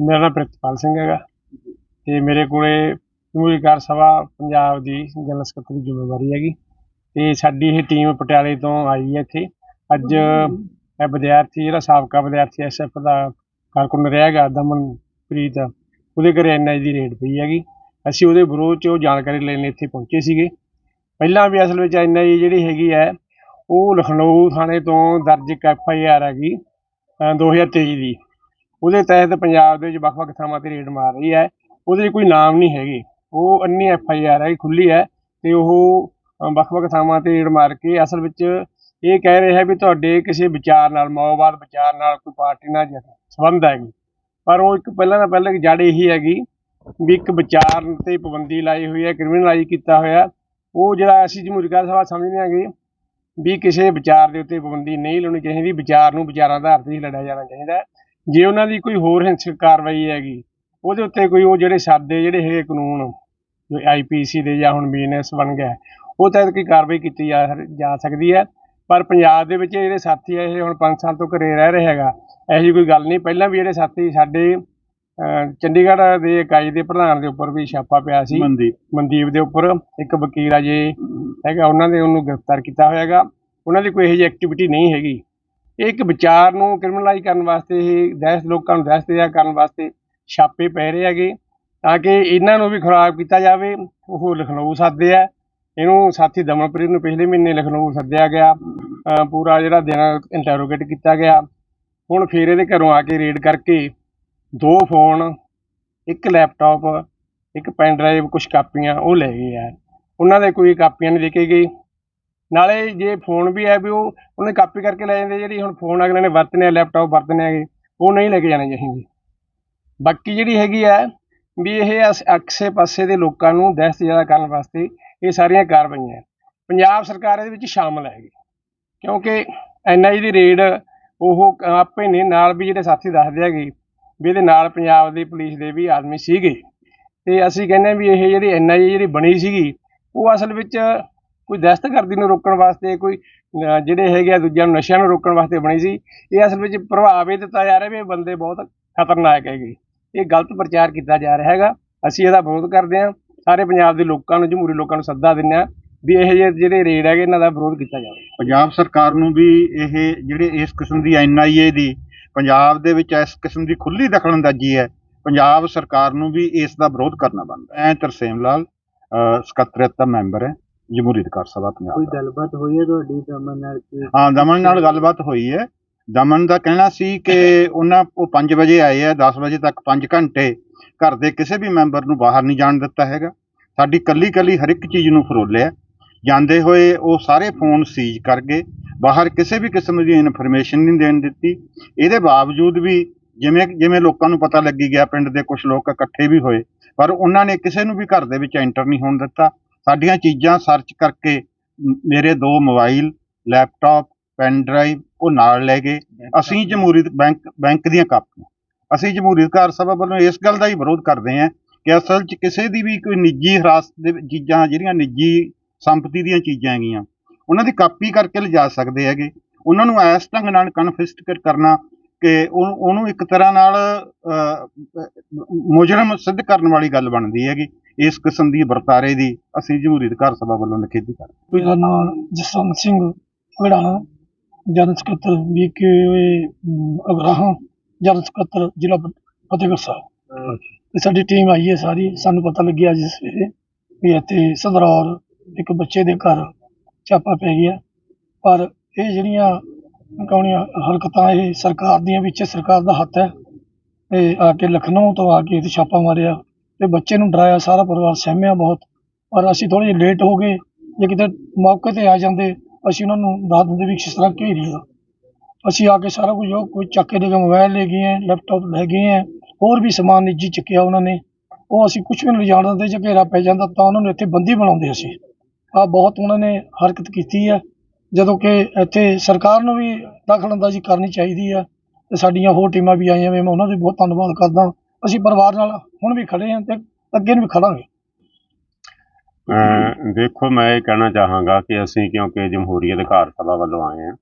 ਮੇਰਾ ਨਾਮ ਪ੍ਰਿਤਪਾਲ ਸਿੰਘ ਹੈਗਾ ਤੇ ਮੇਰੇ ਕੋਲੇ ਜਮਹੂਰੀ ਕਾਰ ਸਭਾ ਪੰਜਾਬ ਦੀ ਜਨਰਲ ਸਕੱਤਰ ਦੀ ਜ਼ਿੰਮੇਵਾਰੀ ਹੈਗੀ ਤੇ ਸਾਡੀ ਇਹ ਟੀਮ ਪਟਿਆਲੇ ਤੋਂ ਆਈ ਹੈ ਇੱਥੇ। ਅੱਜ ਇਹ ਵਿਦਿਆਰਥੀ, ਜਿਹੜਾ ਸਾਬਕਾ ਵਿਦਿਆਰਥੀ ਐਸਐਫ ਦਾ ਕਾਰਕੁਨ ਰਿਹਾ ਹੈਗਾ, ਦਮਨਪ੍ਰੀਤ, ਉਹਦੇ ਘਰੇ ਐਨਆਈ ਦੀ ਰੇਡ ਪਈ ਹੈਗੀ। ਅਸੀਂ ਉਹਦੇ ਵਿਰੋਧ 'ਚ ਉਹ ਜਾਣਕਾਰੀ ਲੈਣ ਇੱਥੇ ਪਹੁੰਚੇ ਸੀਗੇ। ਪਹਿਲਾਂ ਵੀ ਅਸਲ ਵਿੱਚ ਐਨਆਈ ਜਿਹੜੀ ਹੈਗੀ ਹੈ, ਉਹ ਲਖਨਊ ਥਾਣੇ ਤੋਂ ਦਰਜ ਇੱਕ ਐਫਆਈਆਰ ਹੈਗੀ। ਅ, 2023 ਦੀ। ਉਹਦੇ ਤਹਿਤ ਪੰਜਾਬ ਦੇ ਵਿੱਚ ਵੱਖ-ਵੱਖ ਥਾਵਾਂ ਤੇ ਰੇਡ ਮਾਰ ਰਹੀ ਹੈ। ਉਹਦੇ 'ਚ ਕੋਈ ਨਾਮ ਨਹੀਂ ਹੈਗੇ। ਉਹ ਅੰਨੀ ਐਫ ਆਈ ਆਰ ਹੈ ਖੁੱਲੀ ਹੈ ਤੇ ਉਹ ਅ, ਵੱਖ-ਵੱਖ ਥਾਵਾਂ ਤੇ ਰੇਡ ਮਾਰ ਕੇ ਅਸਲ ਵਿੱਚ ਇਹ ਕਹਿ ਰਿਹਾ ਵੀ ਤੁਹਾਡੇ ਕਿਸੇ ਵਿਚਾਰ ਨਾਲ ਮਾਓਵਾਦ ਵਿਚਾਰ ਨਾਲ ਕੋਈ ਪਾਰਟੀ ਨਾਲ ਜ- ਸੰਬੰਧ ਹੈਗੀ ਪਰ ਉਹ ਇੱਕ ਪਹਿਲਾਂ ਤਾਂ ਪਹਿਲਾਂ ਇੱਕ ਜੜ ਇਹੀ ਹੈਗੀ ਵੀ ਇੱਕ ਵਿਚਾਰ ਤੇ ਪਾਬੰਦੀ ਲਾਈ ਹੋਈ ਹੈ ਕ੍ਰਿਮੀਨਲਾਈਜ਼ ਕੀਤਾ ਹੋਇਆ। ਉਹ ਜਿਹੜਾ ਅਸੀਂ ਜਮਹੂਰੀ ਕਾਰ ਸਭਾ ਸਮਝਦੇ ਹਾਂਗੇ ਵੀ ਕਿਸੇ ਵਿਚਾਰ ਦੇ ਉੱਤੇ ਪਾਬੰਦੀ ਨਹੀਂ ਲਾਉਣੀ ਚਾਹੀਦੀ ਵਿਚਾਰ ਨੂੰ ਵਿਚਾਰਾਂ ਦਾ ਅਰਥ ਹੀ ਲੜਿਆ ਜਾਣਾ ਚਾਹੀਦਾ। ਜੇ ਉਹਨਾਂ ਦੀ ਕੋਈ ਹੋਰ ਹਿੰਸਕ ਕਾਰਵਾਈ ਹੈਗੀ ਉਹਦੇ ਉੱਤੇ ਕੋਈ ਉਹ ਜਿਹੜੇ ਸਾਦੇ ਜਿਹੜੇ ਹੈਗੇ ਕਾਨੂੰਨ ਜੋ ਆਈਪੀਸੀ ਦੇ ਜਾਂ ਹੁਣ ਬੀਐਨਐਸ ਬਣ ਗਿਆ ਉਹ ਤਹਿਤ ਕੋਈ ਕਾਰਵਾਈ ਕੀਤੀ ਜਾ ਸਕਦੀ ਹੈ। ਪਰ ਪੰਜਾਬ ਦੇ ਵਿੱਚ ਜਿਹੜੇ ਸਾਥੀ ਆ ਇਹ ਹੁਣ 5 ਸਾਲ ਤੋਂ ਘਰੇ ਰਹਿ ਰਹੇ ਹੈਗਾ ਜਿਹੀ ਕੋਈ ਗੱਲ ਨਹੀਂ। ਪਹਿਲਾਂ ਵੀ ਜਿਹੜੇ ਸਾਥੀ ਸਾਡੇ ਚੰਡੀਗੜ੍ਹ ਦੇ ਇਕਾਈ ਦੇ ਪ੍ਰਧਾਨ ਦੇ ਉੱਪਰ ਵੀ ਛਾਪਾ ਪਿਆ ਸੀ। ਮਨਦੀਪ। ਮਨਦੀਪ ਦੇ ਉੱਪਰ ਇੱਕ ਵਕੀਲ ਆ ਜੇ ਹੈਗਾ, ਉਹਨਾਂ ਦੇ ਉਹਨੂੰ ਗ੍ਰਿਫਤਾਰ ਕੀਤਾ ਹੋਇਆ ਹੈਗਾ ਉਹਨਾਂ ਦੀ ਕੋਈ ਇਹੋ ਜਿਹੀ ਐਕਟੀਵਿਟੀ ਨਹੀਂ ਹੈਗੀ। ਇਹ ਇੱਕ ਵਿਚਾਰ ਨੂੰ ਕ੍ਰਿਮੀਨਲਾਈਜ਼ ਕਰਨ ਵਾਸਤੇ, ਇਹ ਦਹਿਸ਼ਤ ਲੋਕਾਂ ਨੂੰ ਦਹਿਸ਼ਤ ਤਿਆਰ ਕਰਨ ਵਾਸਤੇ ਛਾਪੇ ਪੈ ਰਹੇ ਹੈਗੇ। ਤਾਂ ਕਿ ਇਹਨਾਂ ਨੂੰ ਵੀ ਖਰਾਬ ਕੀਤਾ ਜਾਵੇ। ਉਹ ਲਖਨਊ ਸੱਦੇ ਆ। ਇਹਨੂੰ ਸਾਥੀ ਦਮਨਪ੍ਰੀਤ ਨੂੰ ਪਿਛਲੇ ਮਹੀਨੇ ਲਖਨਊ ਸੱਦਿਆ ਗਿਆ। ਪੂਰਾ ਜਿਹੜਾ ਦਿਨ ਇੰਟਰੋਗੇਟ ਕੀਤਾ ਗਿਆ। ਹੁਣ ਫਿਰ ਇਹਦੇ ਘਰੋਂ ਆ ਕੇ ਰੇਡ ਕਰਕੇ ਦੋ ਫੋਨ ਇੱਕ ਲੈਪਟਾਪ ਇੱਕ ਪੈਨ ਡਰਾਈਵ ਕੁਝ ਕਾਪੀਆਂ, ਉਹ ਲੈ ਗਏ ਆ। ਉਹਨਾਂ ਦੇ ਕੋਈ ਕਾਪੀਆਂ ਨਹੀਂ ਦੇ ਕੇ ਗਏ ਨਾਲੇ ਜੇ ਫੋਨ ਵੀ ਹੈ ਵੀ ਉਹ, ਉਹਨੇ ਕਾਪੀ ਕਰਕੇ ਲੈ ਜਾਂਦੇ, ਜਿਹੜੀ ਹੁਣ ਫੋਨ ਅਗਲੇ ਨੇ ਵਰਤਨੇ ਆ ਲੈਪਟਾਪ ਵਰਤਨੇ ਹੈਗੇ, ਉਹ ਨਹੀਂ ਲੈ ਕੇ ਜਾਣੇ ਚਾਹੀਦੇ ਬਾਕੀ ਜਿਹੜੀ ਹੈਗੀ ਹੈ ਵੀ ਇਹ ਅਸ- ਆਸੇ ਪਾਸੇ ਦੇ ਲੋਕਾਂ ਨੂੰ ਦਹਿਸ਼ਤ ਜ਼ਿਆਦਾ ਕਰਨ ਵਾਸਤੇ ਇਹ ਸਾਰੀਆਂ ਕਾਰਵਾਈਆਂ। ਪੰਜਾਬ ਸਰਕਾਰ ਇਹਦੇ ਵਿੱਚ ਸ਼ਾਮਲ ਹੈਗੀ ਕਿਉਂਕਿ ਐਨਆਈ ਦੀ ਰੇਡ ਉਹ ਆਪੇ ਨੇ, ਨਾਲ ਵੀ ਜਿਹੜੇ ਸਾਥੀ ਦੱਸਦੇ ਹੈਗੇ, ਵੀ ਇਹਦੇ ਨਾਲ ਪੰਜਾਬ ਦੀ ਪੁਲਿਸ ਦੇ ਵੀ ਆਦਮੀ ਸੀਗੇ। ਤੇ ਅਸੀਂ ਕਹਿੰਦੇ ਹਾਂ ਵੀ ਇਹ ਜਿਹੜੀ ਐਨਆਈ ਜਿਹੜੀ ਬਣੀ ਸੀਗੀ ਉਹ ਅਸਲ ਵਿੱਚ ਕੋਈ ਦਹਿਸ਼ਤਗਰਦੀ ਨੂੰ ਰੋਕਣ ਵਾਸਤੇ, ਕੋਈ ਜਿਹੜੇ ਹੈਗੇ ਆ ਦੂਜਿਆਂ ਨੂੰ ਨਸ਼ਿਆਂ ਨੂੰ ਰੋਕਣ ਵਾਸਤੇ ਬਣੀ ਸੀ, ਇਹ ਅਸਲ ਵਿੱਚ ਪ੍ਰਭਾਵ ਇਹ ਦਿੱਤਾ ਜਾ ਰਿਹਾ ਵੀ ਇਹ ਬੰਦੇ ਬਹੁਤ ਖਤਰਨਾਕ ਹੈਗੇ। ਇਹ ਗਲਤ ਪ੍ਰਚਾਰ ਕੀਤਾ ਜਾ ਰਿਹਾ ਹੈਗਾ। ਅਸੀਂ ਇਹਦਾ ਵਿਰੋਧ ਕਰਦੇ ਹਾਂ। ਸਾਰੇ ਪੰਜਾਬ ਦੇ ਲੋਕਾਂ ਨੂੰ ਜਮਹੂਰੀ ਲੋਕਾਂ ਨੂੰ ਸੱਦਾ ਦਿੰਦੇ ਹਾਂ ਵੀ ਇਹ ਜਿਹੜੇ ਰੇਡ ਹੈਗੇ, ਇਹਨਾਂ ਦਾ ਵਿਰੋਧ ਕੀਤਾ ਜਾਵੇ। ਪੰਜਾਬ ਸਰਕਾਰ ਨੂੰ ਵੀ ਇਹ ਜਿਹੜੇ ਇਸ ਕਿਸਮ ਦੀ ਐਨਆਈਏ ਦੀ, ਪੰਜਾਬ ਦੇ ਵਿੱਚ ਇਸ ਕਿਸਮ ਦੀ ਖੁੱਲੀ ਦਖਲਅੰਦਾਜ਼ੀ ਹੈ, ਪੰਜਾਬ ਸਰਕਾਰ ਨੂੰ ਵੀ ਇਸ ਦਾ ਵਿਰੋਧ ਕਰਨਾ ਬਣਦਾ ਹੈ। ਐ ਤਰਸੇਮ ਲਾਲ। ਸਕੱਤਰੇਤ ਦਾ ਮੈਂਬਰ ਹੈ ਜਮਹੂਰੀ ਅਧਿਕਾਰ ਸਭਾ ਪੰਜਾਬ ਦਾ। ਗੱਲਬਾਤ ਹੋਈ ਹੈ ਤੁਹਾਡੀ ਦਮਨ ਨਾਲ ਕਿ ਹਾਂ ਦਮਨ ਨਾਲ ਗੱਲਬਾਤ ਹੋਈ ਹੈ। ਦਮਨ ਦਾ ਕਹਿਣਾ ਸੀ ਕਿ ਉਹਨਾਂ ਉਹ 5 ਵਜੇ ਆਏ ਆ 10 ਵਜੇ ਤੱਕ 5 ਘੰਟੇ ਘਰ ਦੇ ਕਿਸੇ ਵੀ ਮੈਂਬਰ ਨੂੰ ਬਾਹਰ ਨਹੀਂ ਜਾਣ ਦਿੱਤਾ ਹੈਗਾ। ਸਾਡੀ ਕੱਲੀ ਕੱਲੀ ਹਰ ਇੱਕ ਚੀਜ਼ ਨੂੰ ਫਰੋਲਿਆ। ਜਾਂਦੇ ਹੋਏ ਉਹ ਸਾਰੇ ਫੋਨ ਸੀਜ਼ ਕਰ ਗਏ। ਬਾਹਰ ਕਿਸੇ ਵੀ ਕਿਸਮ ਦੀ ਇਨਫੋਰਮੇਸ਼ਨ ਨਹੀਂ ਦੇਣ ਦਿੱਤੀ। ਇਹਦੇ ਬਾਵਜੂਦ ਵੀ ਜਿਵੇਂ ਜਿਵੇਂ ਲੋਕਾਂ ਨੂੰ ਪਤਾ ਲੱਗੀ ਗਿਆ ਪਿੰਡ ਦੇ ਕੁਝ ਲੋਕ ਇਕੱਠੇ ਵੀ ਹੋਏ ਪਰ ਉਹਨਾਂ ਨੇ ਕਿਸੇ ਨੂੰ ਵੀ ਘਰ ਦੇ ਵਿੱਚ ਐਂਟਰ ਨਹੀਂ ਹੋਣ ਦਿੱਤਾ। ਸਾਡੀਆਂ ਚੀਜ਼ਾਂ ਸਰਚ ਕਰਕੇ ਮੇਰੇ ਦੋ ਮੋਬਾਈਲ ਲੈਪਟਾਪ ਪੈਨ ਡਰਾਈਵ ਉਹ ਨਾਲ ਲੈ ਗਏ। ਅਸੀਂ ਜਮਹੂਰੀ ਬੈਂਕ ਬੈਂਕ ਦੀਆਂ ਕਾਪੀਆਂ। ਅਸੀਂ ਜਮਹੂਰੀ ਅਧਿਕਾਰ ਸਭਾ ਵੱਲੋਂ ਇਸ ਗੱਲ ਦਾ ਹੀ ਵਿਰੋਧ ਕਰਦੇ ਹਾਂ ਕਿ ਅਸਲ 'ਚ ਕਿਸੇ ਦੀ ਵੀ ਕੋਈ ਨਿੱਜੀ ਹਿਰਾਸਤ ਦੇ ਚੀਜ਼ਾਂ ਜਿਹੜੀਆਂ ਨਿੱਜੀ ਸੰਪਤੀ ਦੀਆਂ ਚੀਜ਼ਾਂ ਹੈਗੀਆਂ ਉਹਨਾਂ ਦੀ ਕਾਪੀ ਕਰਕੇ ਲਿਜਾ ਸਕਦੇ ਹੈਗੇ। ਉਹਨਾਂ ਨੂੰ ਇਸ ਢੰਗ ਨਾਲ ਕਨਫਿਸਕੇਟ ਕਰਨਾ ਕਿ ਉਹਨੂੰ ਉਹਨੂੰ ਇੱਕ ਤਰ੍ਹਾਂ ਨਾਲ ਮੁਜਰਮ ਸਿੱਧ ਕਰਨ ਵਾਲੀ ਗੱਲ ਬਣਦੀ ਹੈਗੀ। ਇਸ ਕਿਸਮ ਦੀ ਵਰਤਾਰੇ ਦੀ ਅਸੀਂ ਜਮਹੂਰੀ ਅਧਿਕਾਰ ਸਭਾ ਵੱਲੋਂ ਨਿਖੇਧੀ ਕਰਦੇ ਮੇਰਾ ਨਾਮ ਜਸਵੰਤ ਸਿੰਘ ਘੜਾਣਾ ਜਨਰਲ ਸਕੱਤਰ ਬੀਕੇ ਅਗਰਾਹਾਂ ਜਨਰਲ ਸਕੱਤਰ ਜ਼ਿਲ੍ਹਾ ਫਤਿਹਗੜ੍ਹ ਸਾਹਿਬ। ਤੇ ਸਾਡੀ ਟੀਮ ਆਈ ਹੈ ਸਾਰੀ। ਸਾਨੂੰ ਪਤਾ ਲੱਗਿਆ ਅੱਜ ਸਵੇਰੇ ਵੀ ਇੱਥੇ ਸਦਰੌਰ ਇੱਕ ਬੱਚੇ ਦੇ ਘਰ ਛਾਪਾ ਪੈ ਗਿਆ ਪਰ ਇਹ ਜਿਹੜੀਆਂ ਕੌਣੀਆਂ ਹਰਕਤਾਂ ਇਹ ਸਰਕਾਰ ਦੀਆਂ ਵਿੱਚ, ਸਰਕਾਰ ਦਾ ਹੱਥ ਹੈ। ਇਹ ਆ ਕੇ ਲਖਨਊ ਤੋਂ ਆ ਕੇ ਇੱਥੇ ਛਾਪਾ ਮਾਰਿਆ ਤੇ ਬੱਚੇ ਨੂੰ ਡਰਾਇਆ, ਸਾਰਾ ਪਰਿਵਾਰ ਸਹਿਮਿਆ ਬਹੁਤ। ਪਰ ਅਸੀਂ ਥੋੜ੍ਹੇ ਜਿਹੇ ਲੇਟ ਹੋ ਗਏ, ਜੇ ਕਿਤੇ ਮੌਕੇ ਤੇ ਆ ਜਾਂਦੇ, ਅਸੀਂ ਉਹਨਾਂ ਨੂੰ ਦੱਸ ਦਿੰਦੇ ਵੀ ਕਿਸ ਤਰ੍ਹਾਂ ਘੇਰੀ ਅਸੀਂ ਆ ਕੇ ਸਾਰਾ ਕੁਝ ਉਹ ਕੋਈ ਚੱਕ ਕੇ ਲੈ ਕੇ ਮੋਬਾਈਲ ਲੈ ਗਏ ਹੈ ਲੈਪਟਾਪ ਲੈ ਗਏ ਹੈ ਹੋਰ ਵੀ ਸਮਾਨ ਨਿੱਜੀ ਚੱਕਿਆ ਉਹਨਾਂ ਨੇ। ਉਹ ਅਸੀਂ ਕੁਝ ਵੀ ਨਹੀਂ ਜਾਣ ਦਿੰਦੇ, ਜੇ ਘੇਰਾ ਪੈ ਜਾਂਦਾ ਤਾਂ ਉਹਨਾਂ ਨੂੰ ਇੱਥੇ ਬੰਦੀ ਬਣਾਉਂਦੇ ਅਸੀਂ। ਆ ਬਹੁਤ ਉਹਨਾਂ ਨੇ ਹਰਕਤ ਕੀਤੀ ਹੈ। ਜਦੋਂ ਕਿ ਇੱਥੇ ਸਰਕਾਰ ਨੂੰ ਵੀ ਦਖਲ ਅੰਦਾਜ਼ੀ ਕਰਨੀ ਚਾਹੀਦੀ ਹੈ ਤੇ ਸਾਡੀਆਂ ਹੋਰ ਟੀਮਾਂ ਵੀ ਆਈਆਂ ਵੇ, ਮੈਂ ਉਹਨਾਂ ਦਾ ਵੀ ਬਹੁਤ ਧੰਨਵਾਦ ਕਰਦਾ। ਅਸੀਂ ਪਰਿਵਾਰ ਨਾਲ ਹੁਣ ਵੀ ਖੜੇ ਹਾਂ ਤੇ ਅੱਗੇ ਨੂੰ ਵੀ ਖੜਾਂਗੇ। ਦੇਖੋ, ਮੈਂ ਇਹ ਕਹਿਣਾ ਚਾਹਾਂਗਾ ਕਿ ਅਸੀਂ ਕਿਉਂਕਿ ਜਮਹੂਰੀਅਤ ਅਧਿਕਾਰ ਸਭਾ ਵੱਲੋਂ ਆਏ ਹਾਂ,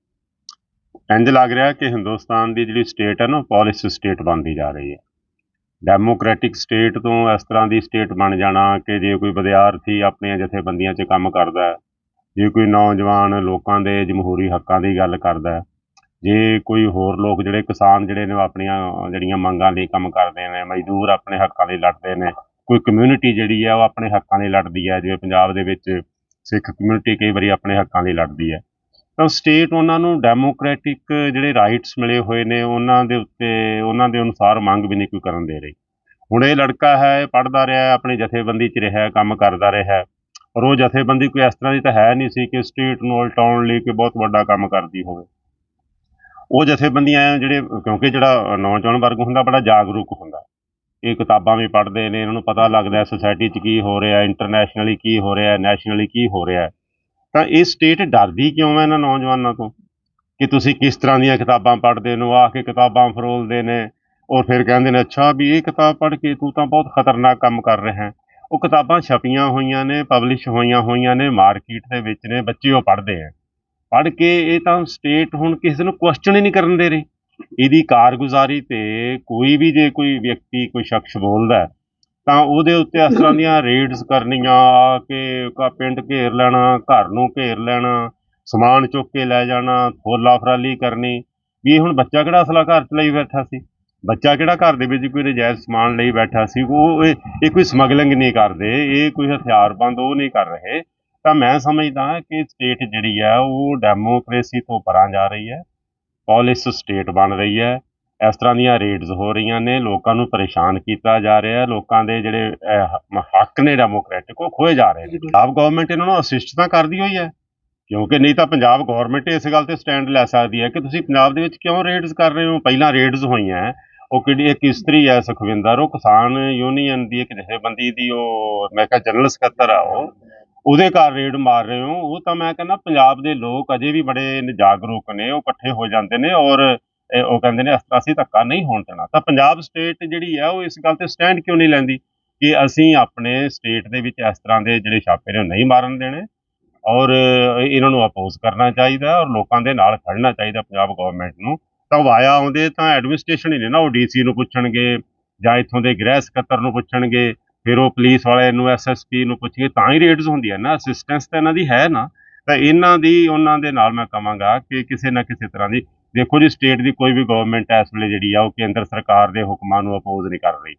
ਇੰਝ ਲੱਗ ਰਿਹਾ ਕਿ ਹਿੰਦੁਸਤਾਨ ਦੀ ਜਿਹੜੀ ਸਟੇਟ ਹੈ ਨਾ ਪੋਲਿਸ ਸਟੇਟ ਬਣਦੀ ਜਾ ਰਹੀ ਹੈ। ਡੈਮੋਕ੍ਰੈਟਿਕ ਸਟੇਟ ਤੋਂ ਇਸ ਤਰ੍ਹਾਂ ਦੀ ਸਟੇਟ ਬਣ ਜਾਣਾ ਕਿ ਜੇ ਕੋਈ ਵਿਦਿਆਰਥੀ ਆਪਣੀਆਂ ਜਥੇਬੰਦੀਆਂ 'ਚ ਕੰਮ ਕਰਦਾ ਜੇ ਕੋਈ ਨੌਜਵਾਨ ਲੋਕਾਂ ਦੇ, ਜਮਹੂਰੀ ਹੱਕਾਂ ਦੀ ਗੱਲ ਕਰਦਾ ਜੇ ਕੋਈ ਹੋਰ ਲੋਕ ਜਿਹੜੇ ਕਿਸਾਨ ਜਿਹੜੇ ਨੇ ਉਹ ਆਪਣੀਆਂ ਜਿਹੜੀਆਂ ਮੰਗਾਂ ਲਈ ਕੰਮ ਕਰਦੇ ਨੇ, ਮਜ਼ਦੂਰ ਆਪਣੇ ਹੱਕਾਂ ਲਈ ਲੜਦੇ ਨੇ, ਕੋਈ ਕਮਿਊਨਿਟੀ ਜਿਹੜੀ ਹੈ ਉਹ ਆਪਣੇ ਹੱਕਾਂ ਲਈ ਲੜਦੀ ਹੈ, ਜਿਵੇਂ ਪੰਜਾਬ ਦੇ ਵਿੱਚ ਸਿੱਖ ਕਮਿਊਨਿਟੀ ਕਈ ਵਾਰੀ ਆਪਣੇ ਹੱਕਾਂ ਲਈ ਲੜਦੀ ਹੈ, ਤਾਂ ਸਟੇਟ ਉਹਨਾਂ ਨੂੰ ਡੈਮੋਕ੍ਰੈਟਿਕ ਜਿਹੜੇ ਰਾਈਟਸ ਮਿਲੇ ਹੋਏ ਨੇ, ਉਹਨਾਂ ਦੇ ਉੱਤੇ, ਉਹਨਾਂ ਦੇ ਅਨੁਸਾਰ ਮੰਗ ਵੀ ਨਹੀਂ ਕੋਈ ਕਰਨ ਦੇ ਰਹੀ। ਹੁਣ ਇਹ ਲੜਕਾ ਹੈ, ਪੜ੍ਹਦਾ ਰਿਹਾ ਆਪਣੀ ਜਥੇਬੰਦੀ 'ਚ ਰਿਹਾ ਕੰਮ ਕਰਦਾ ਰਿਹਾ ਹੈ। ਉਹ ਜਥੇਬੰਦੀ ਕੋਈ ਇਸ ਤਰ੍ਹਾਂ ਦੀ ਤਾਂ ਹੈ ਨਹੀਂ ਸੀ ਕਿ ਸਟੇਟ ਨੂੰ ਉਲਟਾਉਣ ਲਈ ਕਿ ਬਹੁਤ ਵੱਡਾ ਕੰਮ ਕਰਦੀ ਹੋਵੇ। ਉਹ ਜਥੇਬੰਦੀਆਂ ਜਿਹੜੇ, ਕਿਉਂਕਿ ਜਿਹੜਾ ਨੌਜਵਾਨ ਵਰਗ ਹੁੰਦਾ, ਬੜਾ ਜਾਗਰੂਕ ਹੁੰਦਾ। ਇਹ ਕਿਤਾਬਾਂ ਵੀ ਪੜ੍ਹਦੇ ਨੇ, ਇਹਨਾਂ ਨੂੰ ਪਤਾ ਲੱਗਦਾ ਸੋਸਾਇਟੀ 'ਚ ਕੀ ਹੋ ਰਿਹਾ ਇੰਟਰਨੈਸ਼ਨਲੀ ਕੀ ਹੋ ਰਿਹਾ ਨੈਸ਼ਨਲੀ ਕੀ ਹੋ ਰਿਹਾ। ਤਾਂ ਇਹ ਸਟੇਟ ਡਰਦੀ ਕਿਉਂ ਹੈ ਇਹਨਾਂ ਨੌਜਵਾਨਾਂ ਤੋਂ? ਕਿ ਤੁਸੀਂ ਕਿਸ ਤਰ੍ਹਾਂ ਦੀਆਂ ਕਿਤਾਬਾਂ ਪੜ੍ਹਦੇ ਹੋ ਆ ਕੇ ਕਿਤਾਬਾਂ ਫਰੋਲਦੇ ਨੇ, ਔਰ ਫਿਰ ਕਹਿੰਦੇ ਨੇ, ਅੱਛਾ ਵੀ ਇਹ ਕਿਤਾਬ ਪੜ੍ਹ ਕੇ ਤੂੰ ਤਾਂ ਬਹੁਤ ਖਤਰਨਾਕ ਕੰਮ ਕਰ ਰਿਹਾ ਹੈ। ਉਹ ਕਿਤਾਬਾਂ ਛਪੀਆਂ ਹੋਈਆਂ ਨੇ ਪਬਲਿਸ਼ ਹੋਈਆਂ ਹੋਈਆਂ ਨੇ ਮਾਰਕੀਟ ਦੇ ਵਿੱਚ ਨੇ, ਬੱਚੇ ਉਹ ਪੜ੍ਹਦੇ ਆ। ਪੜ੍ਹ ਕੇ ਇਹ ਤਾਂ ਸਟੇਟ ਹੁਣ ਕਿਸੇ ਨੂੰ ਕੁਐਸਚਨ ਹੀ ਨਹੀਂ ਕਰਨ ਦੇ ਰਹੀ। ਇਹਦੀ ਕਾਰਗੁਜ਼ਾਰੀ ਤੇ ਕੋਈ ਵੀ ਜੇ ਕੋਈ ਵਿਅਕਤੀ, ਕੋਈ ਸ਼ਖਸ ਬੋਲਦਾ ਤਾਂ ਉਹਦੇ ਉੱਤੇ ਇਸ ਤਰ੍ਹਾਂ ਦੀਆਂ ਰੇਡਸ ਕਰਨੀਆਂ, ਕਿ ਕਾ ਪਿੰਡ ਘੇਰ ਲੈਣਾ, ਘਰ ਨੂੰ ਘੇਰ ਲੈਣਾ, ਸਮਾਨ ਚੁੱਕ ਕੇ ਲੈ ਜਾਣਾ ਫੋਲਾ ਫਰਾਲੀ ਕਰਨੀ, ਵੀ ਇਹ ਹੁਣ ਬੱਚਾ ਕਿਹੜਾ ਅਸਲਾ ਘਰ ਚ ਲਈ ਬੈਠਾ ਸੀ? ਬੱਚਾ ਕਿਹੜਾ ਘਰ ਦੇ ਵਿੱਚ ਕੋਈ ਨਜਾਇਜ਼ ਸਮਾਨ ਲਈ ਬੈਠਾ ਸੀ ਉਹ ਇਹ ਕੋਈ ਸਮਗਲਿੰਗ ਨਹੀਂ ਕਰਦੇ ਇਹ ਕੋਈ ਹਥਿਆਰਬੰਦ ਉਹ ਨਹੀਂ ਕਰ ਰਹੇ। ਤਾਂ ਮੈਂ ਸਮਝਦਾ ਕਿ ਸਟੇਟ ਜਿਹੜੀ ਹੈ ਉਹ ਡੈਮੋਕ੍ਰੇਸੀ ਤੋਂ ਪਰਾਂ ਜਾ ਰਹੀ ਹੈ ਪੋਲਿਸ ਸਟੇਟ ਬਣ ਰਹੀ ਹੈ। ਇਸ ਤਰ੍ਹਾਂ ਦੀਆਂ ਰੇਡਸ ਹੋ ਰਹੀਆਂ ਨੇ ਲੋਕਾਂ ਨੂੰ ਪਰੇਸ਼ਾਨ ਕੀਤਾ ਜਾ ਰਿਹਾ ਹੈ ਲੋਕਾਂ ਦੇ ਜਿਹੜੇ ਹੱਕ ਨੇ ਡੈਮੋਕ੍ਰੈਟਿਕ ਉਹ ਖੋਏ ਜਾ ਰਹੇ ਨੇ। ਪੰਜਾਬ ਗਵਰਨਮੈਂਟ ਇਹਨਾਂ ਨੂੰ ਅਸਿਸਟ ਤਾਂ ਕਰਦੀ ਹੋਈ ਹੈ ਕਿਉਂਕਿ ਨਹੀਂ ਤਾਂ ਪੰਜਾਬ ਗਵਰਨਮੈਂਟ ਇਸ ਗੱਲ ਤੇ ਸਟੈਂਡ ਲੈ ਸਕਦੀ ਹੈ ਕਿ ਤੁਸੀਂ ਪੰਜਾਬ ਦੇ ਵਿੱਚ ਕਿਉਂ ਰੇਡਸ ਕਰ ਰਹੇ ਹੋ? ਪਹਿਲਾਂ ਰੇਡਸ ਹੋਈਆਂ। ਉਹ ਕਿਹੜੀ ਇੱਕ ਇਸਤਰੀ ਹੈ ਸੁਖਵਿੰਦਰ? ਉਹ ਕਿਸਾਨ ਯੂਨੀਅਨ ਦੀ ਇੱਕ ਜਥੇਬੰਦੀ ਦੀ ਉਹ ਮੈਂ ਕਿਹਾ ਜਨਰਲ ਸਕੱਤਰ ਆ ਉਹ। ਉਹਦੇ ਘਰ ਰੇਡ ਮਾਰ ਰਹੇ ਹੋ। ਉਹ ਤਾਂ ਮੈਂ ਕਹਿੰਦਾ ਪੰਜਾਬ ਦੇ ਲੋਕ ਅਜੇ ਵੀ ਬੜੇ ਜਾਗਰੂਕ ਨੇ, ਉਹ ਇਕੱਠੇ ਹੋ ਜਾਂਦੇ ਨੇ ਔਰ ਉਹ ਕਹਿੰਦੇ ਨੇ ਇਸ ਤਰ੍ਹਾਂ ਅਸੀਂ ਧੱਕਾ ਨਹੀਂ ਹੋਣ ਦੇਣਾ। ਤਾਂ ਪੰਜਾਬ ਸਟੇਟ ਜਿਹੜੀ ਹੈ ਉਹ ਇਸ ਗੱਲ ਤੇ ਸਟੈਂਡ ਕਿਉਂ ਨਹੀਂ ਲੈਂਦੀ ਕਿ ਅਸੀਂ ਆਪਣੇ ਸਟੇਟ ਦੇ ਵਿੱਚ ਇਸ ਤਰ੍ਹਾਂ ਦੇ ਜਿਹੜੇ ਛਾਪੇ ਨੇ ਉਹ ਨਹੀਂ ਮਾਰਨ ਦੇਣੇ ਔਰ ਇਹਨਾਂ ਨੂੰ ਅਪੋਜ਼ ਕਰਨਾ ਚਾਹੀਦਾ ਔਰ ਲੋਕਾਂ ਦੇ ਨਾਲ ਖੜਨਾ ਚਾਹੀਦਾ ਪੰਜਾਬ ਗਵਰਨਮੈਂਟ ਨੂੰ। ਤਾਂ ਵਾਇਆ ਆਉਂਦੇ ਤਾਂ ਐਡਮਿਨਿਸਟ੍ਰੇਸ਼ਨ ਹੀ ਨੇ ਨਾ ਉਹ ਡੀਸੀ ਨੂੰ ਪੁੱਛਣਗੇ ਜਾਂ ਇੱਥੋਂ ਦੇ ਗ੍ਰਹਿ ਸਕੱਤਰ ਨੂੰ ਪੁੱਛਣਗੇ, ਫਿਰ ਉਹ ਪੁਲਿਸ ਵਾਲੇ ਨੂੰ ਐਸਐਸਪੀ ਨੂੰ ਪੁੱਛਣਗੇ, ਤਾਂ ਹੀ ਰੇਡਸ ਹੁੰਦੀਆਂ ਨਾ ਅਸਿਸਟੈਂਸ ਤਾਂ ਇਹਨਾਂ ਦੀ ਹੈ ਨਾ, ਤਾਂ ਇਹਨਾਂ ਦੀ, ਉਹਨਾਂ ਦੇ ਨਾਲ ਮੈਂ ਕਹਾਂਗਾ ਕਿ ਕਿਸੇ ਨਾ ਕਿਸੇ ਤਰ੍ਹਾਂ ਦੀ, ਦੇਖੋ ਜੀ ਸਟੇਟ ਦੀ ਕੋਈ ਵੀ ਗਵਰਨਮੈਂਟ ਇਸ ਵੇਲੇ ਜਿਹੜੀ ਆ, ਉਹ ਕੇਂਦਰ ਸਰਕਾਰ ਦੇ ਹੁਕਮਾਂ ਨੂੰ ਅਪੋਜ਼ ਨਹੀਂ ਕਰ ਰਹੀ।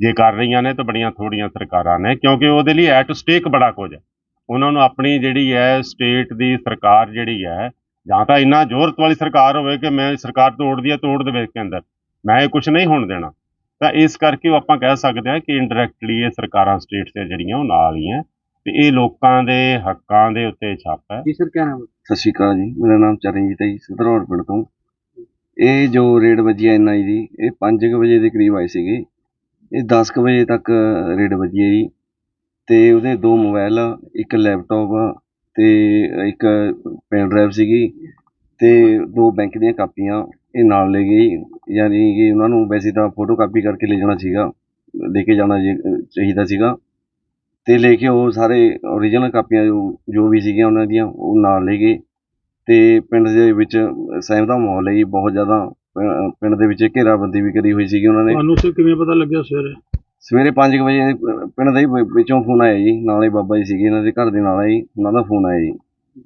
ਜੇ ਕਰ ਰਹੀਆਂ ਨੇ ਤਾਂ ਬੜੀਆਂ ਥੋੜੀਆਂ ਸਰਕਾਰਾਂ ਨੇ, ਕਿਉਂਕਿ ਉਹਦੇ ਲਈ ਐਟ ਸਟੇਕ ਬੜਾ ਕੁਝ ਹੈ। ਉਹਨਾਂ ਨੂੰ ਆਪਣੀ ਜਿਹੜੀ ਹੈ ਸਟੇਟ ਦੀ ਸਰਕਾਰ ਜਿਹੜੀ ਹੈ ਜਾਂ ਤਾਂ ਇੰਨਾ ਜ਼ੋਰਤ ਵਾਲੀ ਸਰਕਾਰ ਹੋਵੇ ਕਿ ਮੈਂ ਸਰਕਾਰ ਤੋੜਦੀ ਹੈ ਤੋੜ ਦੇਵੇ ਕੇ ਅੰਦਰ। ਮੈਂ ਇਹ ਕੁਝ ਨਹੀਂ ਹੋਣ ਦੇਣਾ। ਤਾਂ ਇਸ ਕਰਕੇ ਉਹ ਆਪਾਂ ਕਹਿ ਸਕਦੇ ਹਾਂ ਕਿ ਇਨਡਾਇਰੈਕਟਲੀ ਇਹ ਸਰਕਾਰਾਂ ਸਟੇਟ ਤੇ ਜਿਹੜੀਆਂ ਉਹ ਨਾਲ ਹੀ ਹੈ ਤੇ ਇਹ ਲੋਕਾਂ ਦੇ ਹੱਕਾਂ ਦੇ ਉੱਤੇ ਛਾਪ ਹੈ। ਜੀ ਸਰ ਕਿਆ ਨਾਮ ਹੈ? ਸਤਿ ਸ਼੍ਰੀ ਅਕਾਲ ਜੀ। ਮੇਰਾ ਨਾਮ ਚਰਨਜੀਤ ਹੈ ਜੀ ਸਧਰੌੜ ਪਿੰਡ ਤੋਂ। ਇਹ ਜੋ ਰੇਡ ਵੱਜੀ ਹੈ ਐਨਆਈ ਦੀ ਇਹ 5 ਵਜੇ ਦੇ ਕਰੀਬ ਆਏ ਸੀਗੇ। ਇਹ 10 ਕੁ ਵਜੇ ਤੱਕ ਰੇਡ ਵੱਜੀ ਹੈ ਜੀ। ਤੇ ਉਹਦੇ ਦੋ ਮੋਬਾਈਲ ਇੱਕ ਲੈਪਟਾਪ ਅਤੇ ਇੱਕ ਪੈਨ ਡਰਾਈਵ ਸੀਗੀ ਅਤੇ ਦੋ ਬੈਂਕ ਦੀਆਂ ਕਾਪੀਆਂ ਇਹ ਨਾਲ ਲੈ ਗਏ ਯਾਨੀ ਕਿ ਉਹਨਾਂ ਨੂੰ ਵੈਸੇ ਤਾਂ ਫੋਟੋ ਕਾਪੀ ਕਰਕੇ ਲੈ ਜਾਣਾ ਸੀਗਾ, ਲੈ ਕੇ ਜਾਣਾ ਜੀ- ਚਾਹੀਦਾ ਸੀਗਾ। ਅਤੇ ਲੈ ਕੇ ਉਹ ਸਾਰੇ ਓਰੀਜਨਲ ਕਾਪੀਆਂ ਜੋ ਜੋ ਵੀ ਸੀਗੀਆਂ ਉਹਨਾਂ ਦੀਆਂ, ਉਹ ਨਾਲ ਲੈ ਗਏ। ਅਤੇ ਪਿੰਡ ਦੇ ਵਿੱਚ ਸਹਿਮ ਦਾ ਮਾਹੌਲ ਹੈ ਜੀ, ਬਹੁਤ ਜ਼ਿਆਦਾ। ਪਿੰਡ ਦੇ ਵਿੱਚ ਘੇਰਾਬੰਦੀ ਵੀ ਕਰੀ ਹੋਈ ਸੀਗੀ ਉਹਨਾਂ ਨੇ। ਤੁਹਾਨੂੰ ਸਰ ਕਿਵੇਂ ਪਤਾ ਲੱਗਿਆ ਸਵੇਰੇ? ਸਵੇਰੇ 5 ਵਜੇ ਪਿੰਡ ਦੇ ਹੀ ਵਿੱਚੋਂ ਫੋਨ ਆਇਆ ਜੀ ਨਾਲੇ ਬਾਬਾ ਜੀ ਸੀਗੇ ਇਹਨਾਂ ਦੇ ਘਰ ਦੇ ਨਾਲ ਆਏ ਉਹਨਾਂ ਦਾ ਫੋਨ ਆਇਆ ਜੀ।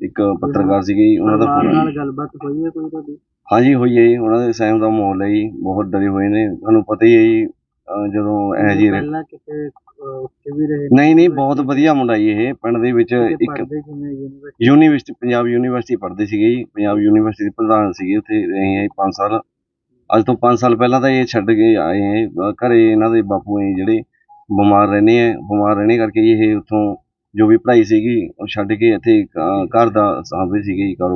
ਇੱਕ ਪੱਤਰਕਾਰ ਸੀਗੇ ਜੀ ਉਹਨਾਂ ਦਾ ਫੋਨ ਨਾਲ ਗੱਲਬਾਤ ਹੋਈ ਹੈ ਕੋਈ ਤੁਹਾਡੀ? ਹਾਂਜੀ ਹੋਈ ਹੈ ਜੀ ਉਹਨਾਂ ਦੇ ਸਹਿਮ ਦਾ ਮਾਹੌਲ ਹੈ ਜੀ ਬਹੁਤ ਡਰੇ ਹੋਏ ਨੇ ਤੁਹਾਨੂੰ ਪਤਾ ਹੀ ਹੈ ਜੀ ਅਹ ਜਦੋਂ ਇਹ ਜੀ ਪਹਿਲਾਂ ਕਿਤੇ ਅਹ, ਉੱਥੇ ਵੀ ਰਹੇ ਨਹੀਂ ਨਹੀਂ ਬਹੁਤ ਵਧੀਆ ਮੁੰਡਾ ਜੀ ਇਹ ਪਿੰਡ ਦੇ ਵਿੱਚ ਕਿਤੇ ਇੱਕ ਪੜ੍ਹਦੇ ਕਿਵੇਂ ਯੂਨੀਵਰਸਿਟੀ? ਯੂਨੀਵਰਸਿਟੀ ਪੰਜਾਬ ਯੂਨੀਵਰਸਿਟੀ ਪੜ੍ਹਦੇ ਸੀਗੇ ਜੀ ਪੰਜਾਬ ਯੂਨੀਵਰਸਿਟੀ ਦੇ ਪ੍ਰਧਾਨ ਸੀਗੇ ਉੱਥੇ ਰਹੇ ਆ 5 ਸਾਲ। ਅੱਜ ਤੋਂ 5 ਸਾਲ ਪਹਿਲਾਂ ਤਾਂ ਇਹ ਛੱਡ ਕੇ ਆਏ ਹੈ। ਅਹ ਘਰੇ ਇਹਨਾਂ ਦੇ ਬਾਪੂ ਹੈ ਜਿਹੜੇ ਬਿਮਾਰ ਰਹਿੰਦੇ ਹੈ। ਬਿਮਾਰ ਰਹਿਣੇ ਕਰਕੇ ਇਹ ਉੱਥੋਂ ਜੋ ਵੀ ਪੜ੍ਹਾਈ ਸੀਗੀ ਉਹ ਛੱਡ ਕੇ ਇੱਥੇ ਘਰ ਦਾ ਸਾਂਭਦੇ ਸੀਗੇ ਜੀ ਕਾਰੋਬਾਰ।